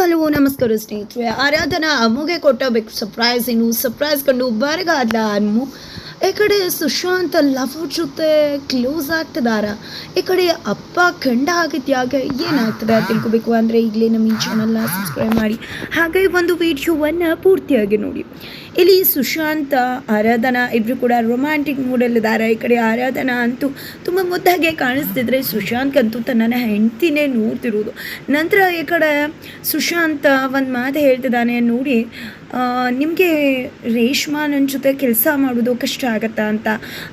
ಹಲವು ನಮಸ್ಕಾರ ಸ್ನೇಹಿತರೆ. ಆರಾಧನಾ ಅಮ್ಮಗೆ ಕೊಟ್ಟ ಸರ್ಪ್ರೈಸ್ ಇನ್ನು ಸರ್ಪ್ರೈಸ್ ಕಂಡು ಬರಗಾದ ಅಮ್ಮು ಈ ಕಡೆ ಸುಶಾಂತ್ ಲವ್ ಜೊತೆ ಕ್ಲೋಸ್ ಆಗ್ತಿದಾರ ಈ ಕಡೆ ಅಪ್ಪ ಖಂಡ ಆಗಿದ್ಯಾಗ ಏನಾಗ್ತದೆ ತಿಳ್ಕೊಬೇಕು ಅಂದರೆ ಈಗಲೇ ನಮ್ಮ ಈ ಚಾನಲ್ನ ಸಬ್ಸ್ಕ್ರೈಬ್ ಮಾಡಿ. ಹಾಗೆ ಒಂದು ವಿಡಿಯೋವನ್ನು ಪೂರ್ತಿಯಾಗಿ ನೋಡಿ. ಇಲ್ಲಿ ಸುಶಾಂತ, ಆರಾಧನಾ ಇಬ್ಬರು ಕೂಡ ರೊಮ್ಯಾಂಟಿಕ್ ಮೂಡಲ್ಲಿದ್ದಾರೆ ಈ ಕಡೆ ಆರಾಧನಾ ಅಂತೂ ತುಂಬ ಮುದ್ದಾಗೆ ಕಾಣಿಸ್ತಿದ್ರೆ ಸುಶಾಂತ್ ಅಂತೂ ತನ್ನ ಹೆಂಡ್ತಿನೇ ನೋಡ್ತಿರೋದು. ನಂತರ ಈ ಕಡೆ ಸುಶಾಂತ ಒಂದು ಮಾತು ಹೇಳ್ತಿದ್ದಾನೆ, ನೋಡಿ ನಿಮಗೆ ರೇಷ್ಮಾ ನನ್ನ ಜೊತೆ ಕೆಲಸ ಮಾಡೋದು ಕಷ್ಟ ಆಗತ್ತಾ ಅಂತ?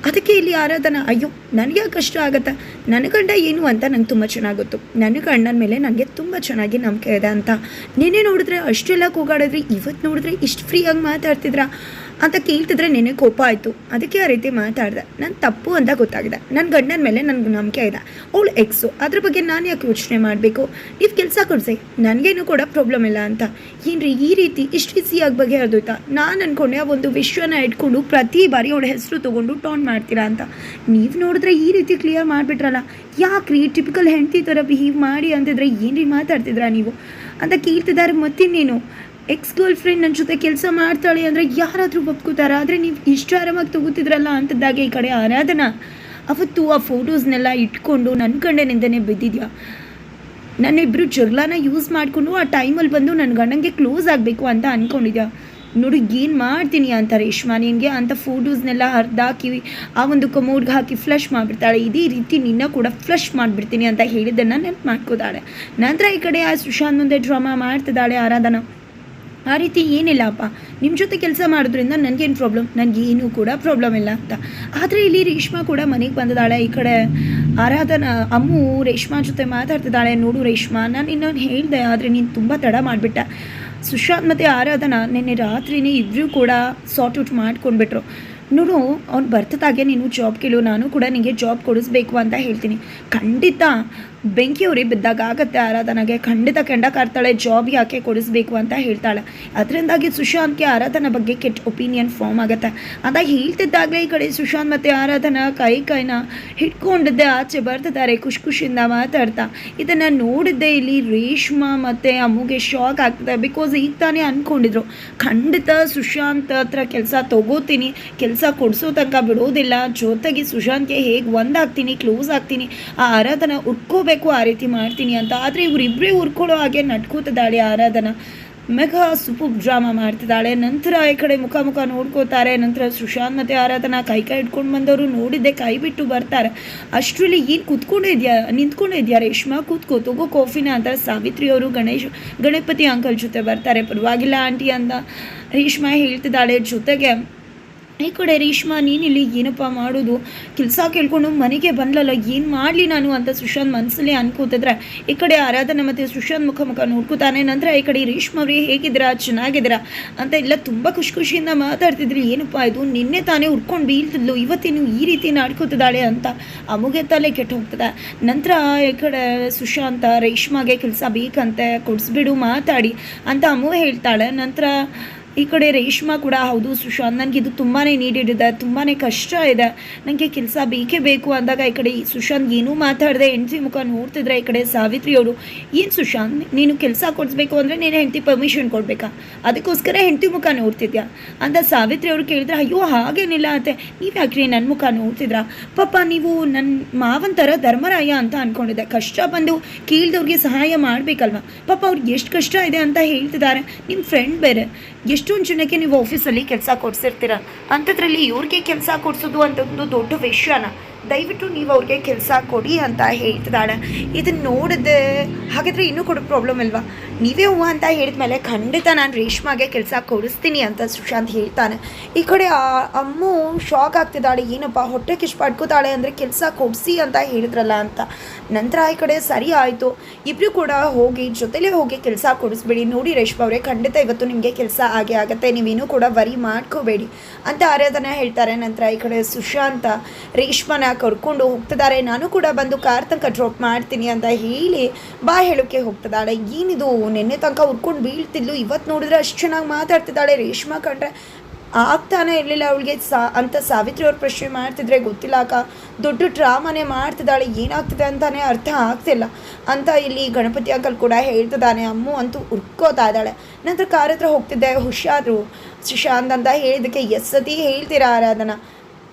ಅದಕ್ಕೆ ಇಲ್ಲಿ ಆರಾಧನ, ಅಯ್ಯೋ, ನನಗೆ ಕಷ್ಟ ಆಗತ್ತಾ? ನನ್ನ ಗಂಡ ಏನು ಅಂತ ನಂಗೆ ತುಂಬ ಚೆನ್ನಾಗುತ್ತು ನನ್ನ ಗಂಡನ ಮೇಲೆ ನನಗೆ ತುಂಬ ಚೆನ್ನಾಗಿ ನಂಬಿಕೆ ಇದೆ ಅಂತ. ನಿನ್ನೆ ನೋಡಿದ್ರೆ ಅಷ್ಟೆಲ್ಲ ಕೂಗಾಡಿದ್ರಿ ಇವತ್ತು ನೋಡಿದ್ರೆ ಇಷ್ಟು ಫ್ರೀಯಾಗಿ ಮಾತಾಡ್ತಿದ್ರಾ? ಅಂತ ಕೇಳ್ತಿದ್ರೆ ನಿನಗೆ ಕೋಪ ಆಯಿತು. ಅದಕ್ಕೆ ಆ ರೀತಿ ಮಾತಾಡಿದೆ. ನನ್ನ ತಪ್ಪು ಅಂತ ಗೊತ್ತಾಗಿದೆ. ನನ್ನ ಗಂಡನ ಮೇಲೆ ನನಗೆ ನಂಬಿಕೆ ಇದೆ. ಅವಳು ಎಕ್ಸು ಅದ್ರ ಬಗ್ಗೆ ನಾನು ಯಾಕೆ ಯೋಚನೆ ಮಾಡಬೇಕು? ನೀವು ಕೆಲಸ ಕೊಡಿಸಿ. ನನಗೇನು ಕೂಡ ಪ್ರಾಬ್ಲಮ್ ಇಲ್ಲ ಅಂತ. ಏನ್ರಿ ಈ ರೀತಿ ಇಷ್ಟು ಈಸಿಯಾಗಿ ಬಗೆಹರಿದೋಯ್ತಾ? ನಾನು ಅಂದ್ಕೊಂಡೆ ಆ ಒಂದು ವಿಶ್ವನ ಇಟ್ಕೊಂಡು ಪ್ರತಿ ಬಾರಿ ಅವಳ ಹೆಸರು ತೊಗೊಂಡು ಟೋನ್ ಮಾಡ್ತೀರಾ ಅಂತ. ನೀವು ನೋಡಿದ್ರೆ ಈ ರೀತಿ ಕ್ಲಿಯರ್ ಮಾಡಿಬಿಟ್ರಲ್ಲ. ಯಾಕ್ರಿ ಟಿಪಿಕಲ್ ಹೆಂಡತಿ ಥರ ಬಿಹೇವ್ ಮಾಡಿ ಅಂತಿದ್ರೆ ಏನ್ರಿ ಮಾತಾಡ್ತಿದ್ರಾ ನೀವು? ಅಂತ ಕೇಳ್ತಿದ್ದಾರೆ ಮತ್ತಿನ್ನೇನು? ಎಕ್ಸ್ ಗರ್ಲ್ ಫ್ರೆಂಡ್ ನನ್ನ ಜೊತೆ ಕೆಲಸ ಮಾಡ್ತಾಳೆ ಅಂದರೆ ಯಾರಾದರೂ ಒಪ್ಕೋತಾರ? ಆದರೆ ನೀವು ಇಷ್ಟು ಆರಾಮಾಗಿ ತಗೋತಿದ್ರಲ್ಲ ಅಂತದ್ದಾಗೆ ಈ ಕಡೆ ಆರಾಧನಾ. ಅವತ್ತು ಆ ಫೋಟೋಸ್ನೆಲ್ಲ ಇಟ್ಕೊಂಡು ನನ್ನ ಗಂಡನಿಂದನೇ ಬಿದ್ದಿದ್ಯಾ? ನನ್ನಿಬ್ಬರು ಜಗಳನ ಯೂಸ್ ಮಾಡಿಕೊಂಡು ಆ ಟೈಮಲ್ಲಿ ಬಂದು ನನ್ನ ಗಂಡಂಗೆ ಕ್ಲೋಸ್ ಆಗಬೇಕು ಅಂತ ಅಂದ್ಕೊಂಡಿದ್ಯಾ ನೋಡಿ, ಏನು ಮಾಡ್ತೀನಿ ಅಂತ ರೇಷ್ಮಾ ನಿನಗೆ ಅಂತ ಫೋಟೋಸ್ನೆಲ್ಲ ಹರಿದಾಕಿ ಆ ಒಂದು ಕಮೋಡ್ಗೆ ಹಾಕಿ ಫ್ಲಶ್ ಮಾಡಿಬಿಡ್ತಾಳೆ. ಇದೇ ರೀತಿ ನಿನ್ನ ಕೂಡ ಫ್ಲಶ್ ಮಾಡಿಬಿಡ್ತೀನಿ ಅಂತ ಹೇಳಿದ್ದನ್ನು ನೆನಪು ಮಾಡ್ಕೋತಾಳೆ. ನಂತರ ಈ ಕಡೆ ಆ ಸುಶಾಂತ್ ಮುಂದೆ ಡ್ರಾಮಾ ಮಾಡ್ತಿದ್ದಾಳೆ ಆರಾಧನಾ. ಆ ರೀತಿ ಏನಿಲ್ಲಪ್ಪ ನಿಮ್ಮ ಜೊತೆ ಕೆಲಸ ಮಾಡೋದ್ರಿಂದ ನನಗೇನು ಪ್ರಾಬ್ಲಮ್ ನನಗೇನು ಕೂಡ ಪ್ರಾಬ್ಲಮ್ ಇಲ್ಲ ಅಂತ. ಆದರೆ ಇಲ್ಲಿ ರೇಷ್ಮಾ ಕೂಡ ಮನೆಗೆ ಬಂದಿದ್ದಾಳೆ ಈ ಕಡೆ ಆರಾಧನಾ, ಅಮ್ಮು ರೇಷ್ಮಾ ಜೊತೆ ಮಾತಾಡ್ತಿದ್ದಾಳೆ. ನೋಡು ರೇಷ್ಮಾ, ನಾನು ಇನ್ನೊಂದು ಹೇಳಿದೆ, ಆದರೆ ನೀನು ತುಂಬ ತಡ ಮಾಡಿಬಿಟ್ಟ. ಸುಶಾಂತ್ ಮತ್ತು ಆರಾಧನಾ ನಿನ್ನೆ ರಾತ್ರಿನೇ ಇಬ್ಬರೂ ಕೂಡ ಸಾರ್ಟ್ ಔಟ್ ಮಾಡ್ಕೊಂಡ್ಬಿಟ್ರು. ನೋಡು, ಅವ್ನು ಬರ್ತದಾಗೆ ನೀನು ಜಾಬ್ ಕೇಳು, ನಾನು ಕೂಡ ನಿನಗೆ ಜಾಬ್ ಕೊಡಿಸ್ಬೇಕು ಅಂತ ಹೇಳ್ತೀನಿ. ಖಂಡಿತ ಬೆಂಕಿಯವ್ರಿ ಬಿದ್ದಾಗ ಆಗತ್ತೆ ಆರಾಧನಾಗೆ. ಖಂಡಿತ ಕೆಂಡ ಕಾರ್ತಾಳೆ ಜಾಬ್ ಯಾಕೆ ಕೊಡಿಸ್ಬೇಕು ಅಂತ ಹೇಳ್ತಾಳೆ. ಅದರಿಂದಾಗಿ ಸುಶಾಂತ್ಗೆ ಆರಾಧನಾ ಬಗ್ಗೆ ಕೆಟ್ಟ ಒಪಿನಿಯನ್ ಫಾರ್ಮ್ ಆಗುತ್ತೆ. ಅದಾಗ ಹೇಳ್ತಿದ್ದಾಗಲೇ ಈ ಕಡೆ ಸುಶಾಂತ್ ಮತ್ತು ಆರಾಧನಾ ಕೈ ಕೈನ ಹಿಡ್ಕೊಂಡಿದ್ದೆ, ಆಚೆ ಬರ್ತಿದ್ದಾರೆ, ಖುಷಿ ಖುಷಿಯಿಂದ ಮಾತಾಡ್ತಾ. ಇದನ್ನು ನೋಡಿದ್ದೆ ಇಲ್ಲಿ ರೇಷ್ಮಾ ಮತ್ತು ಅಮ್ಮುಗೆ ಶಾಕ್ ಆಗ್ತದೆ. ಬಿಕಾಸ್ ಈಗ ತಾನೇ ಅಂದ್ಕೊಂಡಿದ್ರು ಖಂಡಿತ ಸುಶಾಂತ್ ಹತ್ರ ಕೆಲಸ ತಗೋತೀನಿ, ಕೆಲಸ ಕೊಡಿಸೋ ತನಕ ಬಿಡೋದಿಲ್ಲ. ಜೊತೆಗೆ ಸುಶಾಂತ್ಗೆ ಹೇಗೆ ಒಂದಾಗ್ತೀನಿ ಕ್ಲೋಸ್ ಆಗ್ತೀನಿ. ಆ ಆರಾಧನಾ ಉಟ್ಕೋಬೇಕು ಆ ರೀತಿ ಮಾಡ್ತೀನಿ ಅಂತ. ಆದರೆ ಇವರಿಬ್ಬರೇ ಉರ್ಕೊಳ್ಳೋ ಹಾಗೆ ನಡ್ಕೋತಿದ್ದಾಳೆ ಆರಾಧನಾ. ಮೆಗಾ ಸುಪು ಡ್ರಾಮಾ ಮಾಡ್ತಿದ್ದಾಳೆ. ನಂತರ ಈ ಕಡೆ ಮುಖ ಮುಖ ನೋಡ್ಕೋತಾರೆ. ನಂತರ ಸುಶಾಂತ್ ಮತ್ತು ಆರಾಧನಾ ಕೈ ಕೈ ಇಟ್ಕೊಂಡು ಬಂದವರು ನೋಡಿದ್ದೆ, ಕೈ ಬಿಟ್ಟು ಬರ್ತಾರೆ. ಅಷ್ಟರಲ್ಲಿ ಏನು ಕೂತ್ಕೊಂಡಿದ್ಯಾ ನಿಂತ್ಕೊಂಡಿದ್ಯಾ ರೇಷ್ಮಾ? ಕೂತ್ಕೋ, ತಗೋ ಕಾಫಿನ ಅಂತ ಸಾವಿತ್ರಿ ಅವರು ಗಣೇಶ್, ಗಣಪತಿ ಅಂಕಲ್ ಜೊತೆ ಬರ್ತಾರೆ. ಪರವಾಗಿಲ್ಲ ಆಂಟಿ ಅಂತ ರೇಷ್ಮಾ ಹೇಳ್ತಿದ್ದಾಳೆ ಜೊತೆಗೆ. ಈ ಕಡೆ ರೇಷ್ಮಾ ನೀನಿಲ್ಲಿ ಏನಪ್ಪ ಮಾಡೋದು? ಕೆಲಸ ಕೇಳ್ಕೊಂಡು ಮನೆಗೆ ಬಂದ್ಲಲ್ಲ, ಏನು ಮಾಡಲಿ ನಾನು ಅಂತ ಸುಶಾಂತ್ ಮನಸ್ಸಲ್ಲಿ ಅನ್ಕೋತಿದ್ರೆ. ಈ ಕಡೆ ಆರಾಧನೆ ಮತ್ತು ಸುಶಾಂತ್ ಮುಖ ಮುಖ ನೋಡ್ಕೋತಾನೆ. ನಂತರ ಈ ಕಡೆ ರೇಷ್ಮಾ ಅವ್ರಿಗೆ ಹೇಗಿದ್ದೀರಾ? ಚೆನ್ನಾಗಿದ್ದೀರಾ? ಅಂತ ಎಲ್ಲ ತುಂಬ ಖುಷಿ ಖುಷಿಯಿಂದ ಮಾತಾಡ್ತಿದ್ರಿ. ಏನಪ್ಪ ಇದು? ನಿನ್ನೆ ತಾನೇ ಉಟ್ಕೊಂಡು ಬೀಳ್ತಿದ್ಲು. ಇವತ್ತೇನು ಈ ರೀತಿ ನಾಡ್ಕೋತಿದ್ದಾಳೆ ಅಂತ ಅಮುಗೆ ತಲೆ ಕೆಟ್ಟು ಹೋಗ್ತದೆ ನಂತರ ಈ ಕಡೆ ಸುಶಾಂತ ರೇಷ್ಮಾಗೆ ಕೆಲಸ ಬೇಕಂತೆ, ಕೊಡಿಸ್ಬಿಡು, ಮಾತಾಡಿ ಅಂತ ಅಮ್ಮು ಹೇಳ್ತಾಳೆ. ನಂತರ ಈ ಕಡೆ ರೇಷ್ಮಾ ಕೂಡ ಹೌದು ಸುಶಾಂತ್, ನನಗೆ ಇದು ತುಂಬಾ ನೀಡೆಡ್ ಇದೆ ತುಂಬಾ ಕಷ್ಟ ಇದೆ. ನನಗೆ ಕೆಲಸ ಬೇಕೇ ಬೇಕು ಅಂದಾಗ ಈ ಕಡೆ ಸುಶಾಂತ್ ಏನೂ ಮಾತಾಡಿದೆ, ಹೆಂಡತಿ ಮುಖ ನೋಡ್ತಿದ್ರೆ ಈ ಕಡೆ ಸಾವಿತ್ರಿ ಅವರು, ಏನು ಸುಶಾಂತ್, ನೀನು ಕೆಲಸ ಕೊಡಿಸ್ಬೇಕು ಅಂದರೆ ನೀನು ಹೆಂಡತಿ ಪರ್ಮಿಷನ್ ಕೊಡಬೇಕಾ? ಅದಕ್ಕೋಸ್ಕರ ಹೆಂಡತಿ ಮುಖ ನೋಡ್ತಿದ್ಯಾ? ಅಂತ ಸಾವಿತ್ರಿ ಅವರು ಕೇಳಿದ್ರೆ, ಅಯ್ಯೋ, ಹಾಗೇನಿಲ್ಲ ಅಂತೆ ನೀವು ಯಾಕ್ರಿ ನನ್ನ ಮುಖ ನೋಡ್ತಿದ್ರ? ಪಾಪ ನೀವು ನನ್ನ ಮಾವನ ಧರ್ಮರಾಯ ಅಂತ ಅಂದ್ಕೊಂಡಿದ್ದೆ ಕಷ್ಟ ಬಂದು ಕೀಳ್ದವ್ರಿಗೆ ಸಹಾಯ ಮಾಡಬೇಕಲ್ವ? ಪಾಪ ಅವ್ರಿಗೆ ಎಷ್ಟು ಕಷ್ಟ ಇದೆ ಅಂತ ಹೇಳ್ತಿದ್ದಾರೆ. ನಿಮ್ಮ ಫ್ರೆಂಡ್ ಬೇರೆ ಎಷ್ಟೊಂದು ಜನಕ್ಕೆ ನೀವು ಆಫೀಸಲ್ಲಿ ಕೆಲಸ ಕೊಡ್ಸಿರ್ತೀರ? ಅಂಥದ್ರಲ್ಲಿ ಇವ್ರಿಗೆ ಕೆಲಸ ಕೊಡಿಸೋದು ಅಂತ ಒಂದು ದೊಡ್ಡ ವಿಷಯನ. ದಯವಿಟ್ಟು ನೀವು ಅವ್ರಿಗೆ ಕೆಲಸ ಕೊಡಿ ಅಂತ ಹೇಳ್ತಿದ್ದಾಳೆ. ಇದನ್ನು ನೋಡಿದೆ ಹಾಗಾದರೆ ಇನ್ನೂ ಕೂಡ ಪ್ರಾಬ್ಲಮ್ ಅಲ್ವಾ? ನೀವೇ ಹೂವು ಅಂತ ಹೇಳಿದ್ಮೇಲೆ ಖಂಡಿತ ನಾನು ರೇಷ್ಮಾಗೆ ಕೆಲಸ ಕೊಡಿಸ್ತೀನಿ ಅಂತ ಸುಶಾಂತ್ ಹೇಳ್ತಾನೆ. ಈ ಕಡೆ ಆ ಅಮ್ಮು ಶಾಕ್ ಆಗ್ತಿದ್ದಾಳೆ. ಏನಪ್ಪ, ಹೊಟ್ಟೆ ಕಿಶ್ ಪಡ್ಕೋತಾಳೆ ಅಂದರೆ ಕೆಲಸ ಕೊಡಿಸಿ ಅಂತ ಹೇಳಿದ್ರಲ್ಲ ಅಂತ. ನಂತರ ಈ ಕಡೆ ಸರಿ ಆಯಿತು. ಇಬ್ಬರು ಕೂಡ ಹೋಗಿ, ಜೊತೆಲೇ ಹೋಗಿ ಕೆಲಸ ಕೊಡಿಸ್ಬೇಡಿ. ನೋಡಿ ರೇಷ್ಮಾ ಅವರೇ, ಖಂಡಿತ ಇವತ್ತು ನಿಮಗೆ ಕೆಲಸ ಆಗೇ ಆಗುತ್ತೆ. ನೀವೇನು ಕೂಡ ವರಿ ಮಾಡ್ಕೋಬೇಡಿ ಅಂತ ಆರಾಧನೆ ಹೇಳ್ತಾರೆ. ನಂತರ ಈ ಕಡೆ ಸುಶಾಂತ ರೇಷ್ಮನ ಕರ್ಕೊಂಡು ಹೋಗ್ತಿದ್ದಾರೆ. ನಾನು ಕೂಡ ಬಂದು ಕಾರ್ ತನಕ ಡ್ರಾಪ್ ಮಾಡ್ತೀನಿ ಅಂತ ಹೇಳಿ ಬಾ ಹೇಳೋಕ್ಕೆ ಹೋಗ್ತಿದ್ದಾಳೆ. ಏನಿದು? ನಿನ್ನೆ ತನಕ ಹುಡ್ಕೊಂಡು ಬೀಳ್ತಿದ್ಲು. ಇವತ್ತು ನೋಡಿದ್ರೆ ಅಷ್ಟು ಚೆನ್ನಾಗಿ ಮಾತಾಡ್ತಿದ್ದಾಳೆ ರೇಷ್ಮಾ ಕಂಡ್ರೆ. ಆಗ್ತಾನೆ ಇರಲಿಲ್ಲ ಅವಳಿಗೆ. ಸಾ, ಅಂತ ಸಾವಿತ್ರಿ ಅವ್ರ ಪ್ರಶ್ನೆ ಮಾಡ್ತಿದ್ರೆ ಗೊತ್ತಿಲ್ಲ ಅಕ್ಕ. ದೊಡ್ಡ ಡ್ರಾಮಾನೇ ಮಾಡ್ತಿದ್ದಾಳೆ. ಏನಾಗ್ತಿದೆ ಅಂತಾನೆ ಅರ್ಥ ಆಗ್ತಿಲ್ಲ. ಅಂತ ಇಲ್ಲಿ ಗಣಪತಿ ಅಂಕಲ್ ಕೂಡ ಹೇಳ್ತಿದ್ದಾನೆ. ಅಮ್ಮು ಅಂತೂ ಉರ್ಕೋತಾ ಇದ್ದಾಳೆ. ನಂತರ ಕಾರ್ ಹತ್ರ ಹೋಗ್ತಿದ್ದೆ. ಹುಷಾರು. ಸುಶಾಂತ್ ಅಂತ ಹೇಳಿದ್ದಕ್ಕೆ ಎಸ್ ಸತಿ ಹೇಳ್ತೀರಾ ಆರಾಧನಾ?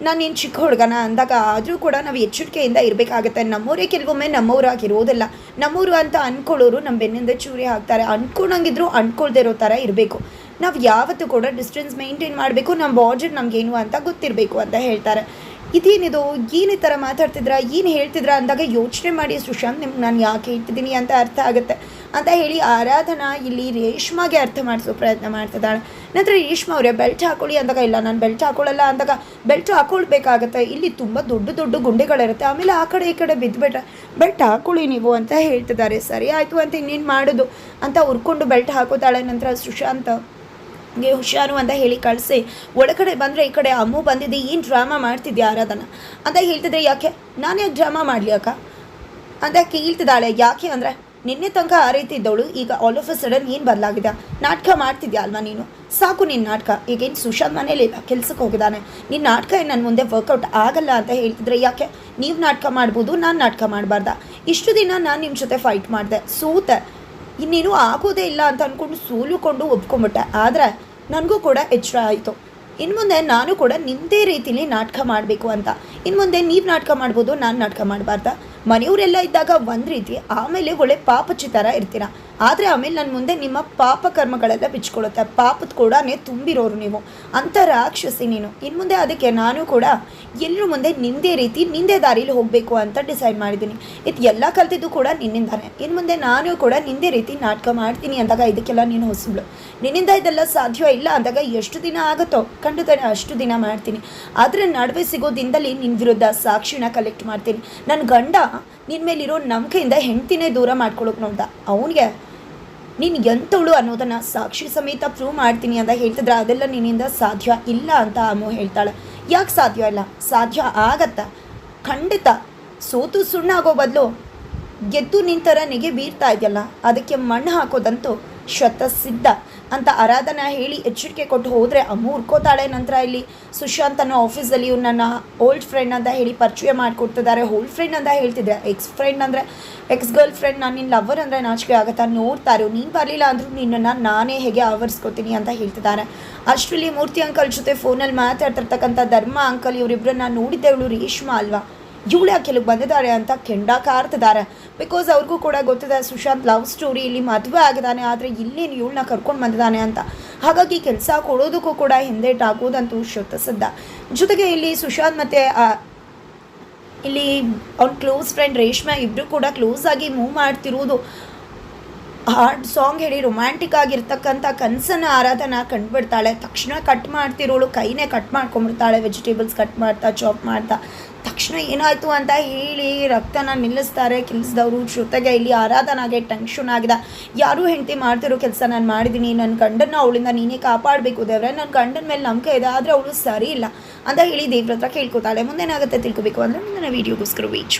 ನಾನು ನೀನು ಚಿಕ್ಕ ಹುಡುಗನ ಅಂದಾಗ ಆದರೂ ಕೂಡ ನಾವು ಎಚ್ಚರಿಕೆಯಿಂದ ಇರಬೇಕಾಗತ್ತೆ. ನಮ್ಮೂರೇ ಕೆಲವೊಮ್ಮೆ ನಮ್ಮೂರಾಗಿರೋದಿಲ್ಲ. ನಮ್ಮೂರು ಅಂತ ಅಂದ್ಕೊಳ್ಳೋರು ನಮ್ಮ ಬೆನ್ನಿಂದ ಚೂರಿ ಹಾಕ್ತಾರೆ. ಅನ್ಕೊಂಡಂಗಿದ್ರು ಅಂದ್ಕೊಳ್ದೆ ಇರೋ ಥರ ಇರಬೇಕು. ನಾವು ಯಾವತ್ತೂ ಕೂಡ ಡಿಸ್ಟೆನ್ಸ್ ಮೇಂಟೈನ್ ಮಾಡಬೇಕು. ನಮ್ಮ ಬಾರ್ಡರ್ ನಮಗೇನು ಅಂತ ಗೊತ್ತಿರಬೇಕು ಅಂತ ಹೇಳ್ತಾರೆ. ಇದೇನಿದು? ಏನೇ ಥರ ಮಾತಾಡ್ತಿದ್ರ? ಏನು ಹೇಳ್ತಿದ್ರ ಅಂದಾಗ ಯೋಚನೆ ಮಾಡಿ, ಸುಶಾಂತ್, ನಿಮ್ಗೆ ನಾನು ಯಾಕೆ ಹೇಳ್ತಿದ್ದೀನಿ ಅಂತ ಅರ್ಥ ಆಗುತ್ತೆ. ಅಂತ ಹೇಳಿ ಆರಾಧನಾ ಇಲ್ಲಿ ರೇಷ್ಮಾಗೆ ಅರ್ಥ ಮಾಡಿಸೋ ಪ್ರಯತ್ನ ಮಾಡ್ತಿದ್ದಾಳೆ. ನಂತರ ರೇಷ್ಮಾ ಅವರೇ, ಬೆಲ್ಟ್ ಹಾಕೊಳ್ಳಿ ಅಂದಾಗ ಇಲ್ಲ, ನಾನು ಬೆಲ್ಟ್ ಹಾಕೊಳ್ಳಲ್ಲ ಅಂದಾಗ ಬೆಲ್ಟ್ ಹಾಕೊಳ್ಬೇಕಾಗತ್ತೆ. ಇಲ್ಲಿ ತುಂಬ ದೊಡ್ಡ ದೊಡ್ಡ ಗುಂಡೆಗಳಿರುತ್ತೆ. ಆಮೇಲೆ ಆ ಕಡೆ ಈ ಕಡೆ ಬಿದ್ದುಬಿಟ್ರೆ ಬೆಲ್ಟ್ ಹಾಕೊಳ್ಳಿ ನೀವು ಅಂತ ಹೇಳ್ತಿದ್ದಾರೆ. ಸರಿ ಆಯಿತು ಅಂತ ಇನ್ನೇನು ಮಾಡೋದು ಅಂತ ಉರ್ಕೊಂಡು ಬೆಲ್ಟ್ ಹಾಕೋತಾಳೆ. ನಂತರ ಸುಶಾಂತ ಗೆ ಹುಷಾರು ಅಂತ ಹೇಳಿ ಕಳಿಸಿ, ಒಳಗಡೆ ಬಂದರೆ ಈ ಕಡೆ ಅಮ್ಮು ಬಂದಿದ್ದೆ ಏನು ಡ್ರಾಮಾ ಮಾಡ್ತಿದ್ಯಾ ಆರಾಧನ? ಅಂತ ಹೇಳ್ತಿದ್ರೆ, ಯಾಕೆ? ನಾನು ಯಾಕೆ ಡ್ರಾಮಾ ಮಾಡಲಿ ಅಕ್ಕ? ಅಂತ ಕೇಳ್ತಿದ್ದಾಳೆ. ಯಾಕೆ ಅಂದರೆ ನಿನ್ನೆ ತನಕ ಆ ರೀತಿ ಇದ್ದವಳು. ಈಗ ಆಲ್ ಆಫ್ ಅ ಸಡನ್ ಏನು ಬದಲಾಗಿದೆ? ನಾಟಕ ಮಾಡ್ತಿದ್ಯಾ ಅಲ್ವಾ ನೀನು? ಸಾಕು ನಿನ್ನ ನಾಟಕ. ಈಗೇನು ಸುಶಾಂತ್ ಮನೇಲಿಲ್ಲ ಕೆಲ್ಸಕ್ಕೆ ಹೋಗಿದ್ದಾನೆ. ನಿನ್ನ ನಾಟಕ ಏನು ನನ್ನ ಮುಂದೆ ವರ್ಕೌಟ್ ಆಗಲ್ಲ ಅಂತ ಹೇಳ್ತಿದ್ರೆ ಯಾಕೆ? ನೀವು ನಾಟಕ ಮಾಡ್ಬೋದು, ನಾನು ನಾಟಕ ಮಾಡಬಾರ್ದ? ಇಷ್ಟು ದಿನ ನಾನು ನಿಮ್ಮ ಜೊತೆ ಫೈಟ್ ಮಾಡಿದೆ. ಸೂತೆ. ಇನ್ನೇನು ಆಗೋದೇ ಇಲ್ಲ ಅಂತ ಅಂದ್ಕೊಂಡು ಸೋಲುಕೊಂಡು ಒಪ್ಕೊಂಬಿಟ್ಟೆ ಆದರೆ ನನಗೂ ಕೂಡ ಎಚ್ಚರ ಆಯಿತು. ಇನ್ನು ಮುಂದೆ ನಾನು ಕೂಡ ನಿಮ್ಮದೇ ರೀತಿಲಿ ನಾಟಕ ಮಾಡಬೇಕು ಅಂತ. ಇನ್ನು ಮುಂದೆ ನೀವು ನಾಟಕ ಮಾಡ್ಬೋದು, ನಾನು ನಾಟಕ ಮಾಡಬಾರ್ದ? ಮನೆಯವರೆಲ್ಲ ಇದ್ದಾಗ ಒಂದು ರೀತಿ ಆಮೇಲೆ ಒಳ್ಳೆ ಪಾಪಚಿ ಥರ ಇರ್ತೀರ? ಆದರೆ ಆಮೇಲೆ ನನ್ನ ಮುಂದೆ ನಿಮ್ಮ ಪಾಪ ಕರ್ಮಗಳೆಲ್ಲ ಬಿಚ್ಕೊಳ್ಳುತ್ತೆ ಪಾಪದ ಕೂಡ ತುಂಬಿರೋರು ನೀವು. ಅಂತ ರಾಕ್ಷಸಿ ನೀನು. ಇನ್ನು ಮುಂದೆ ಅದಕ್ಕೆ ನಾನು ಕೂಡ ಎಲ್ಲರೂ ಮುಂದೆ ನಿಂದೇ ರೀತಿ ನಿಂದೇ ದಾರಿಲಿ ಹೋಗಬೇಕು ಅಂತ ಡಿಸೈಡ್ ಮಾಡಿದ್ದೀನಿ. ಇದು ಎಲ್ಲ ಕಲ್ತಿದ್ದು ಕೂಡ ನಿನ್ನಿಂದಾನೆ. ಇನ್ನು ಮುಂದೆ ನಾನು ಕೂಡ ನಿಂದೇ ರೀತಿ ನಾಟಕ ಮಾಡ್ತೀನಿ ಅಂದಾಗ ಇದಕ್ಕೆಲ್ಲ ನೀನು ಹೊಸಬ್ಳು. ನಿನ್ನಿಂದ ಇದೆಲ್ಲ ಸಾಧ್ಯ ಇಲ್ಲ ಅಂದಾಗ ಎಷ್ಟು ದಿನ ಆಗುತ್ತೋ? ಖಂಡಿತನೇ ಅಷ್ಟು ದಿನ ಮಾಡ್ತೀನಿ. ಆದರೆ ನಡುವೆ ಸಿಗೋ ದಿನದಲ್ಲಿ ನಿನ್ನ ವಿರುದ್ಧ ಸಾಕ್ಷಿನ ಕಲೆಕ್ಟ್ ಮಾಡ್ತೀನಿ. ನನ್ನ ಗಂಡ ನಿನ್ನ ಮೇಲಿರೋ ನಂಬಿಕೆಯಿಂದ ಹೆಂಡ್ತಿನೇ ದೂರ ಮಾಡ್ಕೊಳ್ಳೋಕೆ ನೋಡ್ದ ಅವನಿಗೆ ನೀನು ಎಂಥವಳು ಅನ್ನೋದನ್ನು ಸಾಕ್ಷಿ ಸಮೇತ ಪ್ರೂವ್ ಮಾಡ್ತೀನಿ ಅಂತ ಹೇಳ್ತಿದ್ರೆ, ಅದೆಲ್ಲ ನಿನ್ನಿಂದ ಸಾಧ್ಯ ಇಲ್ಲ ಅಂತ ಅಮ್ಮು ಹೇಳ್ತಾಳೆ. ಯಾಕೆ ಸಾಧ್ಯ ಇಲ್ಲ? ಸಾಧ್ಯ ಆಗತ್ತ. ಖಂಡಿತ ಸೋತು ಸುಣ್ಣಾಗೋ ಬದಲು ಗೆದ್ದು ನಿಂತರ ನೆಗೆ ಬೀರ್ತಾ ಇದೆಯಲ್ಲ, ಅದಕ್ಕೆ ಮಣ್ಣು ಹಾಕೋದಂತೂ ಶತ ಸಿದ್ಧ. ಅಂತ ಆರಾಧನಾ ಹೇಳಿ ಎಚ್ಚರಿಕೆ ಕೊಟ್ಟು ಹೋದರೆ ಅಮ್ಮ ಹುರ್ಕೋತಾಳೆ ನಂತರ ಇಲ್ಲಿ ಸುಶಾಂತ್ ಅನ್ನೋ ಆಫೀಸಲ್ಲಿ ಇವ್ರು ನನ್ನ ಓಲ್ಡ್ ಫ್ರೆಂಡ್ ಅಂತ ಹೇಳಿ ಪರಿಚಯ ಮಾಡಿಕೊಡ್ತಿದ್ದಾರೆ. ಓಲ್ಡ್ ಫ್ರೆಂಡ್ ಅಂತ ಹೇಳ್ತಿದ್ರೆ ಎಕ್ಸ್ ಫ್ರೆಂಡ್ ಅಂದರೆ ಎಕ್ಸ್ ಗರ್ಲ್ ಫ್ರೆಂಡ್ ನಾನು ನಿನ್ನ ಲವರ್ ಅಂದರೆ ನಾಚಿಕೆ ಆಗುತ್ತಾ? ನೋಡ್ತಾರೆ ನೀನು ಬರಲಿಲ್ಲ ಅಂದರೂ ನಿನ್ನನ್ನು ನಾನೇ ಹೇಗೆ ಆವರಿಸ್ಕೋತೀನಿ ಅಂತ ಹೇಳ್ತಿದ್ದಾರೆ. ಅಷ್ಟರಲ್ಲಿ ಮೂರ್ತಿ ಅಂಕಲ್ ಜೊತೆ ಫೋನಲ್ಲಿ ಮಾತಾಡ್ತಿರ್ತಕ್ಕಂಥ ಧರ್ಮ ಅಂಕಲ್ ಇವರಿಬ್ಬರನ್ನ ನೋಡಿದ್ದೆ ಇವಳು ರೇಷ್ಮಾ ಅಲ್ವಾ? ಇವಳು ಯಾಕೆ ಕೆಲವು ಬಂದಿದ್ದಾರೆ ಅಂತ ಕೆಂಡ ಕಾರ್ತಿದ್ದಾರೆ ಬಿಕಾಸ್ ಅವ್ರಿಗೂ ಕೂಡ ಗೊತ್ತಿದೆ, ಸುಶಾಂತ್ ಲವ್ ಸ್ಟೋರಿ ಇಲ್ಲಿ ಮದುವೆ ಆಗಿದ್ದಾನೆ, ಆದರೆ ಇಲ್ಲೇನು ಇವಳನ್ನ ಕರ್ಕೊಂಡು ಬಂದಿದ್ದಾನೆ ಅಂತ. ಹಾಗಾಗಿ ಕೆಲಸ ಕೊಡೋದಕ್ಕೂ ಕೂಡ ಹಿಂದೇಟಾಗೋದಂತೂ ಶುದ್ಧ ಜೊತೆಗೆ ಇಲ್ಲಿ ಸುಶಾಂತ್ ಮತ್ತು ಇಲ್ಲಿ ಅವ್ನ ಕ್ಲೋಸ್ ಫ್ರೆಂಡ್ ರೇಷ್ಮಾ ಇಬ್ಬರು ಕೂಡ ಕ್ಲೋಸ್ ಆಗಿ ಮೂವ್ ಮಾಡ್ತಿರೋದು. ಹಾರ್ಡ್ ಸಾಂಗ್ ಹೇಳಿ ರೊಮ್ಯಾಂಟಿಕ್ ಆಗಿರ್ತಕ್ಕಂಥ ಕನಸನ್ನು ಆರಾಧನಾ ಕಂಡುಬಿಡ್ತಾಳೆ. ತಕ್ಷಣ ಕಟ್ ಮಾಡ್ತಿರೋಳು, ಕೈನೇ ಕಟ್ ಮಾಡ್ಕೊಂಡ್ಬಿಡ್ತಾಳೆ ವೆಜಿಟೇಬಲ್ಸ್ ಕಟ್ ಮಾಡ್ತಾ ಚಾಪ್ ಮಾಡ್ತಾ. ತಕ್ಷಣ ಏನಾಯಿತು ಅಂತ ಹೇಳಿ ರಕ್ತನ ನಿಲ್ಲಿಸ್ತಾರೆ. ಕೆಲಸದವರು ಜೊತೆಗೆ ಇಲ್ಲಿ ಆರಾಧನಾಗೆ ಟೆನ್ಷನ್ ಆಗಿದೆ. ಯಾರೂ ಹೆಂಡತಿ ಮಾಡ್ತಿರೋ ಕೆಲಸ ನಾನು ಮಾಡಿದ್ದೀನಿ. ನನ್ನ ಗಂಡನ ಅವಳಿಂದ ನೀನೇ ಕಾಪಾಡಬೇಕು ದೇವ್ರೆ. ನನ್ನ ಗಂಡನ ಮೇಲೆ ನಂಬಿಕೆ ಇದೆ, ಆದರೆ ಅವಳು ಸರಿ ಇಲ್ಲ ಅಂತ ಹೇಳಿ ದೇವ್ರ ಹತ್ರ ಕೇಳ್ಕೊತಾಳೆ. ಮುಂದೇನಾಗುತ್ತೆ ತಿಳ್ಕೊಬೇಕು ಅಂದರೆ ಮುಂದಿನ ವೀಡಿಯೋಗೋಸ್ಕರ ವೀಚ್